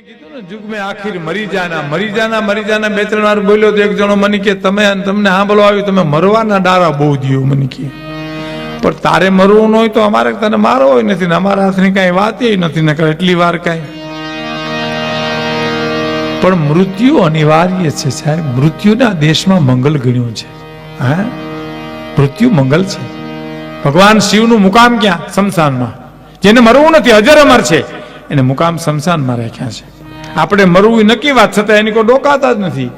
કીધું ને, જુગ મેં આખીર મરી જાના મરી જાના મરી જાના. બે ત્રણ વાર બોલ્યો તો એક જણો મને કે, તમે તમને સાંભળવા આવ્યું, તમે મરવાના ડારા બહુ દિયો મને કે, પણ તારે મરવું ન હોય તો અમારે તને હોય નથી ને, અમારા હાથની કાંઈ વાત નથી ને એટલી વાર કાંઈ. પણ મૃત્યુ અનિવાર્ય છે સાહેબ. મૃત્યુના દેશમાં મંગલ ગણ્યું છે. હા? મૃત્યુ મંગલ છે. ભગવાન શિવનું મુકામ ક્યાં? શમશાનમાં. જેને મરવું નથી અજર અમર છે. એને મુકામ શમશાનમાં રાખ્યા છે? આપણે મરવું નક્કી વાત, છતાં એની કોઈ ડોકાતા જ નથી.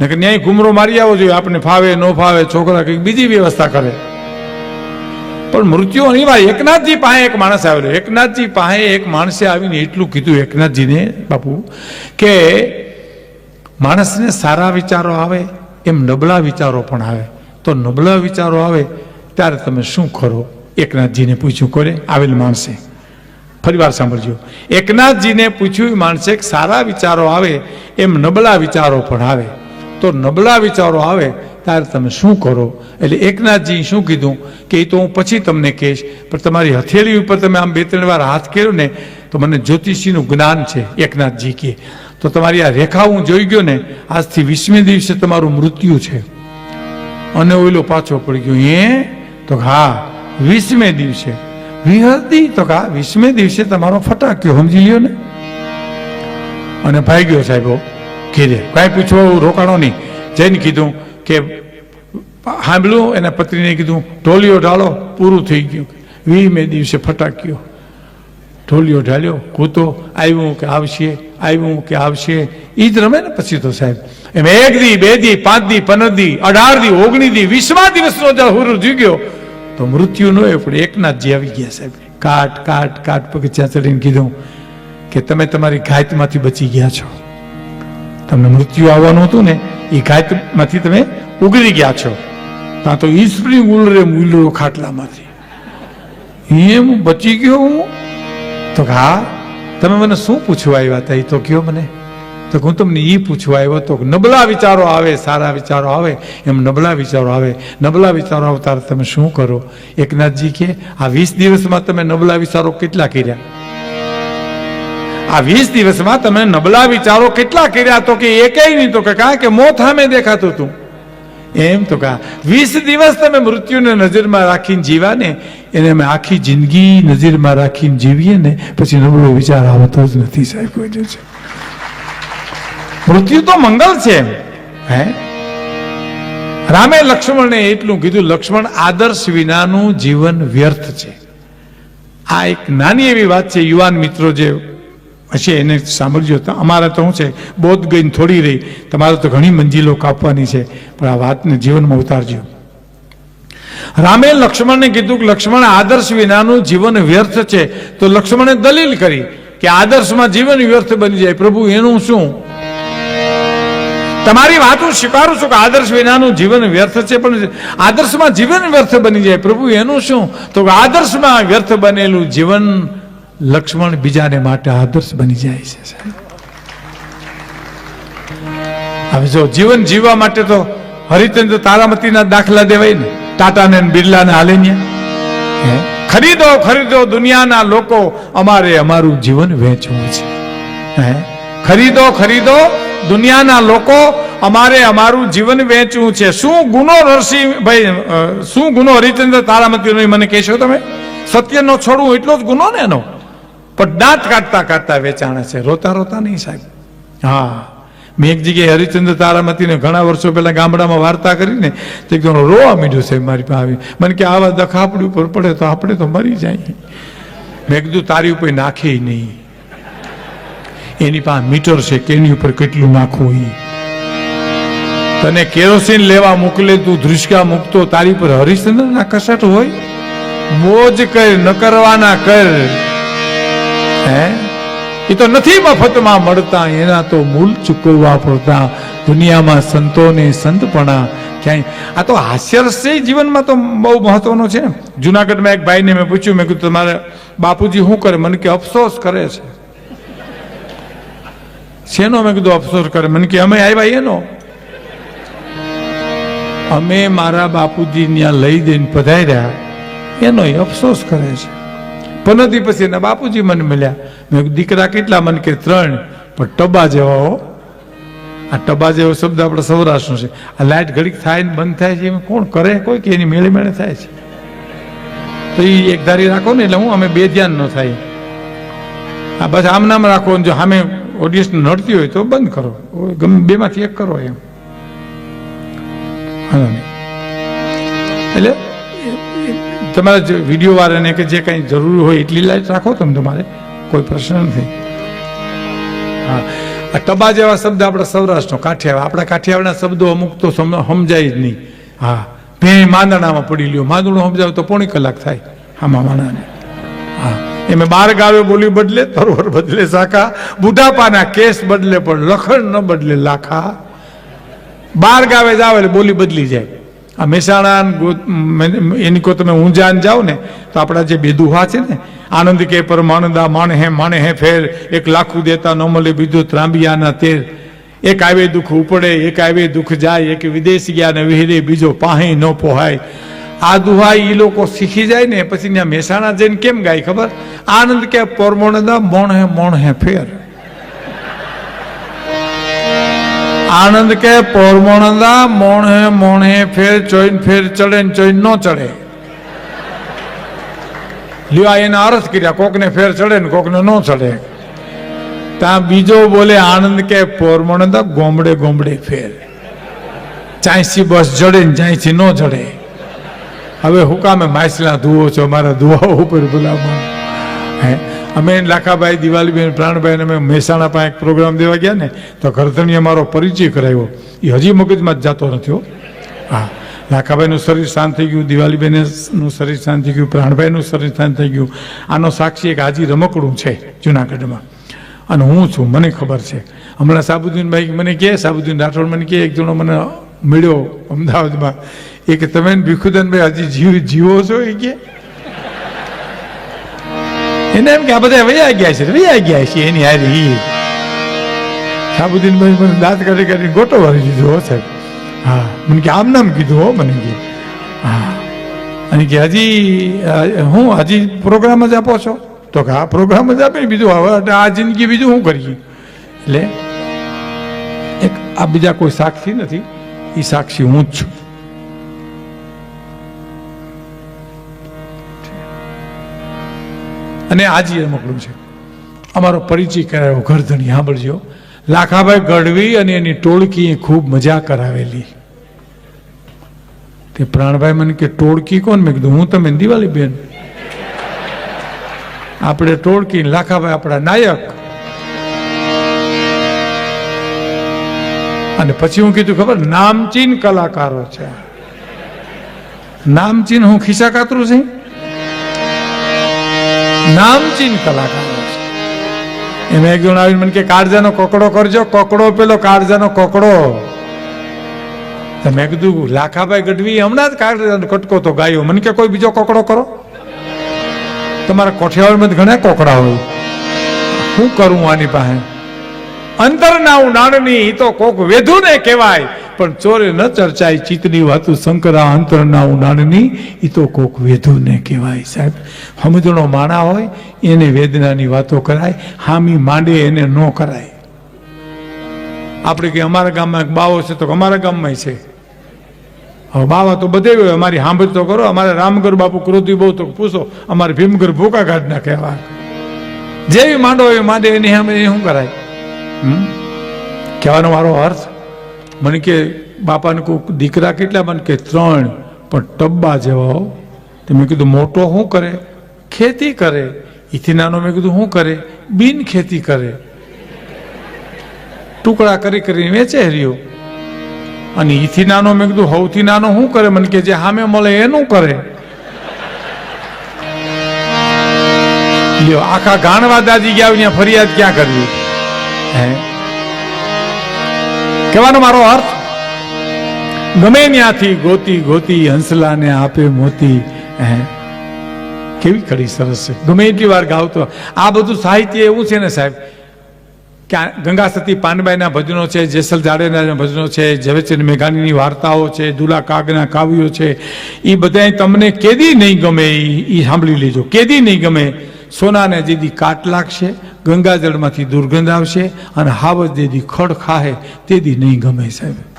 નકર ન્યાય ઘુમરો મારી આવવો જોઈએ આપણે ફાવે, ન ફાવે, છોકરા કંઈક બીજી વ્યવસ્થા કરે. પણ મૃત્યુ અનિવાર્ય એકનાથજી પાસે એક માણસ આવેલો. એકનાથજી પાસે એક માણસે આવીને એટલું કીધું એકનાથજીને, બાપુ, કે માણસને સારા વિચારો આવે, એમ નબળા વિચારો પણ આવે. તો નબળા વિચારો આવે, ત્યારે તમે શું કરો? એકનાથજીને પૂછ્યું, કોને? આવેલ માણસે. ફરીવાર સાંભળજો. એકનાથજીને પૂછ્યું માણસે સારા વિચારો આવે, એમ નબળા વિચારો પણ આવે. તો નબળા વિચારો આવે, ત્યારે તમે શું કરો? એટલે એકનાથજી શું કીધું? કે એ તો હું પછી તમને કહીશ, પણ તમારી હથેળી ઉપર તમે આમ બે ત્રણ વાર હાથ કર્યો ને, તો મને જ્યોતિષીનું જ્ઞાન છે. એકનાથજી કે તો તમારી આ રેખા હું જોઈ ગયો ને, આજથી વીસમી દિવસે તમારું મૃત્યુ છે. અને ઓઈલો પાછો પડી ગયો એ તો હા, વીસમે દિવસે. વિહદી તો કા વીસમે દિવસે તમારો ફટાક્યો સમજી લ્યો ને? અને ભાઈ ગયો સાહેબો કીધે, કાંઈ પૂછવા રોકાણો નહીં. જઈને કીધું કે સાંભળ્યું એના પત્નીને કીધું, ઢોલિયો ઢાળો, પૂરું થઈ ગયું. વીસમે દિવસે ફટાક્યો. ઢોલિયો ઢાલ્યો કૂતો, આવ્યું કે આવશે, આવ્યું કે આવશે. એ જ રમે ને પછી તો સાહેબ, એમ એક દી, બે દી, પાંચ દી, પંદર દી, અઢાર દી ઓગણી દી, વીસમા દિવસનો જ્યાં હુરુ જીગ્યો. તો મૃત્યુ ન હોય, પણ એકનાથજી આવી ગયા સાહેબ. કાટ કાટ કાટ પગથિયા ચડીને કીધું કે તમે તમારી ઘાતમાંથી બચી ગયા છો. તમને મૃત્યુ આવવાનું હતું ને, એ ઘાતમાંથી તમે ઉગરી ગયા છો. ત્યાં તો ઈસરી ઉલરે ઉલરો ખાટલામાંથી. એમ બચી ગયો હું. તો હા, તમે મને શું પૂછવા આવ્યા હતા? એ તો કયો મને. તો હું તમને એ પૂછવા આવ્યો તો નબળા વિચારો આવે, સારા વિચારો આવે, એમ નબળા વિચારો આવે. નબળા વિચારો આવતા તમે શું કરો? એકનાથજી કે, આ વીસ દિવસમાં તમે નબળા વિચારો કેટલા કર્યા? આ વીસ દિવસમાં તમે નબળા વિચારો કેટલા કર્યા? તો કે એકેય નહીં, તો કે કાં કે મોત સામે દેખાતું હતું. એમ તો કા, વીસ દિવસ તમે મૃત્યુને નજરમાં રાખીને જીવાને એને અમે આખી જિંદગી નજરમાં રાખીને જીવીએ ને, પછી નબળો વિચાર આવતો જ નથી સાહેબ, કોઈ છે મૃત્યુ તો મંગલ છે. હે? રામે લક્ષ્મણને એટલું કીધું, લક્ષ્મણ, આદર્શ વિનાનું જીવન વ્યર્થ છે. આ એક નાની એવી વાત છે, યુવાન મિત્રો જે હશે એને સાંભળજો. તો અમારે તો શું છે, બોધ ગઈને થોડી રહી. તમારે તો ઘણી મંજિલો કાપવાની છે, પણ આ વાતને જીવનમાં ઉતારજો. રામે લક્ષ્મણને કીધું કે, લક્ષ્મણ, આદર્શ વિનાનું જીવન વ્યર્થ છે. તો લક્ષ્મણે દલીલ કરી કે આદર્શમાં જીવન વ્યર્થ બની જાય. પ્રભુ, એનું શું? તમારી વાત હું સ્વીકારું છું કે આદર્શ વિનાનું જીવન વ્યર્થ છે, પણ આદર્શમાં જીવન વ્યર્થ બની જાય. પ્રભુ, એનું શું? તો આદર્શમાં વ્યર્થ બનેલું જીવન લક્ષ્મણ બીજાને માટે આદર્શ બની જાય છે હવે જો જીવન જીવવા માટે તો હરિચંદ્ર તારામતીના દાખલા દેવાય ને, ટાટાને ને બિરલાને હાલે. ખરીદો ખરીદો, દુનિયાના લોકો અમારે અમારું જીવન વેચવું છે. હે? ખરીદો ખરીદો દુનિયાના લોકો અમારે અમારું જીવન વેચવું છે. શું ગુનો નરસિંહ ભાઈ શું ગુનો હરિચંદ્ર તારામતીનો મને કહેશો તમે? સત્યનો છોડવું એટલો જ ગુનો ને એનો. પણ દાંત કાઢતા કાઢતા વેચાણે છે. રોતા રોતા નહીં સાહેબ. હા. મેં એક જગ્યાએ હરિચંદ્ર તારામતીને ઘણા વર્ષો પહેલા ગામડામાં વાર્તા કરીને તો એક જણો રોવા મીઠું સાહેબ મારી પાસે. આવી મને કે આવા દખા આપણી ઉપર પડે તો આપણે તો મરી જાય. મેં કીધું તારી ઉપર નાખે નહીં. એની પાસે મીટર છે, કે એની ઉપર કેટલું નાખવું એ તને કેરોસીન લેવા મોકલે, તું ધ્રુસકા મૂકતો, તારી પર હરિશ્ચંદ્રના કસટ હોય? મોજ કર, ન કરવાના કર. હે? એ તો નથી મફતમાં મળતા, એના તો મૂલ ચૂકવવા પડતા. દુનિયામાં સંતોને સંતપણા ક્યાંય. આ તો હાસ્યરસ્ય જીવનમાં તો બહુ મહત્વનો છે. જુનાગઢમાં એક ભાઈને મેં પૂછ્યું, મેં કીધું, તમારે બાપુજી શું કરે? મને કે, અફસોસ કરે છે. શેનો મેં કીધું, અફસોસ કરે. મને કે, અમે આવ્યા એનો. અમે મારા બાપુજી ત્યાં લઈ દઈને પધાર્યા. એનો અફસોસ કરે છે. પનોતી પછી એના બાપુજી મને મળ્યા. મેં દીકરા કેટલા? મને કે, ત્રણ. પણ ટબા જેવા હો. આ ટબા જેવો શબ્દ આપણે સૌરાષ્ટ્રનો છે. આ લાઇટ ઘડીક થાય ને બંધ થાય છે. એમ કોણ કરે? કોઈ કે એની મેળે મેળે થાય છે. તો એ એક ધારી રાખો ને, એટલે હું, અમે બે ધ્યાન ન થાય. આ બસ આમ નામ રાખો ને જો સામે ઓડિયન્સ નડતી હોય તો બંધ કરો. ગમે બેમાંથી એક કરો એમ. એટલે, તમારા જે વીડિયો વાળાને કે જે કાંઈ જરૂર હોય એટલી લાઈટ રાખો તમે તમારે. કોઈ પ્રશ્ન નથી. હા. આ ટબા જેવા શબ્દ આપણે સૌરાષ્ટ્રનો, કાઠિયાવાડ. આપણા કાઠિયાવાડના શબ્દો અમુક તો સમ- સમજાય જ નહીં. હા. ભે માંદણામાં પડી લ્યો. માંદણું સમજાવ તો પોણી કલાક થાય. આમાં માણાને. હા. એમે બાર ગાવે બોલી બદલે, તરવર બદલે શાખા બુઢાપાના કેસ બદલે પણ, લખણ ન બદલે લાખા. બાર ગાવે જાવ એટલે બોલી બદલી જાય. આ મહેસાણા એની કો તમે ઊંઝાન જાઓ ને, તો આપણા જે બેદુહા છે ને, આનંદ કે પરમાનંદા માણ હે, માણે હે ફેર, એક લાખું દેતા ન મળે બીજું ત્રાંબિયાના તેર. એક આવે દુઃખ ઉપડે, એક આવે દુઃખ જાય, એક વિદેશ ગયા ને વિહરે, બીજો પાહી ન પોહાય. આ દુહા એ લોકો શીખી જાય ને, પછી ત્યાં મહેસાણા જઈને કેમ ગાય ખબર? આનંદ કે પરમાનંદા, મોણ હે મોણ હે ફેર. આનંદ કે પરમોણદા મોણ હે મોણ હે ફેર, ચોઈન ફેર ચડે ને ચોઈન ન ચડે. લ્યો એને અરસ કર્યા, કોકને ફેર ચડે ને કોકને ન ચડે. ત્યાં બીજો બોલે, આનંદ કે પોરમોણંદા ગોમડે ગોમડે ફેર. ચાંયસી બસ જડે ને ચાંસી ન ચડે હવે હુકામે માછલા ધુવો છો, મારા ધુવાઓ ઉપર ભલામણ. હે, અમે લાખાભાઈ દિવાલીબેન પ્રાણભાઈને અમે મહેસાણા પાસે એક પ્રોગ્રામ દેવા ગયા ને, તો ગરધણીએ મારો પરિચય કરાવ્યો. એ હજી મગજમાં જ જતો નથી હા. લાખાભાઈનું શરીર શાંત થઈ ગયું, દિવાલીબેનનું શરીર શાંત થઈ ગયું, પ્રાણભાઈનું શરીર શાંત થઈ ગયું. આનો સાક્ષી એક હાજી રમકડું છે જુનાગઢમાં. અને હું છું, મને ખબર છે. હમણાં સાબુદ્દીનભાઈ મને કહે, સાબુદ્દીન રાઠોડ મને કહે, એક જણો મને મળ્યો અમદાવાદમાં. એ કે, તમે ભીખુદનભાઈ હજી જીવ, જીવો છો એ કે? એને એમ કે, આ બધા વૈયા ગયા છે, વૈયા ગયા છે, એની હારી. સાબુદ્દીનભાઈ મને દાંત કાઢી કરી ગોટો વાળી દીધો, હો સાહેબ. હા, મને કે, આમ નામ કીધું, હો, મને કે. હા. અને કે, હજી હું હજી પ્રોગ્રામ જ આપો છો? તો કે આ પ્રોગ્રામ જ આપે બીજું હવે આ જિંદગી બીજું શું કરીએ એટલે, એક, આ બીજા કોઈ સાક્ષી નથી. એ સાક્ષી હું જ છું અને આજે મોકલું છે, અમારો પરિચય કરાયો ગરધણી સાંભળજો. લાખાભાઈ ગઢવી અને એની ટોળકીએ ખૂબ મજા કરાવેલી. તે પ્રાણભાઈ મને કે, ટોળકી કોણ? મેં કીધું, હું તમે દિવાળી બેન આપણે ટોળકી લાખાભાઈ આપણા નાયક. અને પછી હું કીધું, ખબર, નામચીન કલાકારો છે. નામચીન હું ખિસ્સા કાતરું છે? નામચીન કલાકારો છે. એમાં એક જણ આવીને મને કે, કાળજાનો કોકડો કરજો, કોકડો પેલો કાળજાનો કોકડો. મેં કીધું, લાખાભાઈ ગઢવી, હમણાં જ કાળજાનો કટકો તો ગાયો. મને કે, કોઈ બીજો કોકડો કરો? તમારા કોઠિયાવાડમાં ઘણા કોકડા હોય. શું કરું આની પાસે? અંતર નાઉ નાણની ઈ તો કોક વેધુ ને કહેવાય. પણ ચોરે ન ચર્ચાય, ચિત્તની વાતું શંકરા અંતર નાઉ નાણની ઈ તો કોક વેધુ ને કહેવાય. સાહેબ સમજણો માણા હોય, એને વેદનાની વાતો કરાય, હામી માંડે એને ન કરાય. આપણે કે અમારા ગામમાં એક બાવો છે, તો અમારા ગામમાં છે. હવે બાવા તો બધે હોય અમારી સાંભળ તો કરો, અમારે રામગર બાપુ ક્રોધી બહુ તો પૂછો, અમારે ભીમગર ભૂકા નાખે એવા જેવી માંડો એવી માંડે, એની સામે એ શું કરાય? કહેવાનો મારો અર્થ, મને કે બાપાને કોઈ દીકરા કેટલા, મને કે ત્રણ, પણ ટબ્બા જેવા તો મેં કીધું, મોટો શું કરે? ખેતી કરે? એથી નાનો મેં કીધું શું કરે? બિન ખેતી કરે. ટુકડા કરી કરીને વેચે રહ્યો. અને ઈથી નાનો મેં કીધું સૌથી નાનો શું કરે? મને કે જે સામે મળે એનું કરે. લ્યો, આખા ગાણવા દાદી ગયા ફરિયાદ ક્યાં કરવી? કહેવાનો મારો અર્થ? ગમે ત્યાંથી ગોતી ગોતી હંસલાને આપે મોતી. કેવી કડી સરસ છે. ગમે એટલી વાર ગાવ તો આ બધું સાહિત્ય એવું છે ને સાહેબ? કે ગંગા સતી પાનબાઈના ભજનો છે, જેસલ જાડેના ભજનો છે ઝવેચંદ મેઘાણીની વાર્તાઓ છે, દુલા કાગના કાવ્યો છે. એ બધા તમને કેદી નહીં ગમે એ સાંભળી લેજો. કેદી નહીં ગમે. સોનાને જેથી કાટ લાગશે, ગંગાજળમાંથી દુર્ગંધ આવશે અને હાવજ જેથી ખડ ખાહે તેથી નહીં ગમે સાહેબ.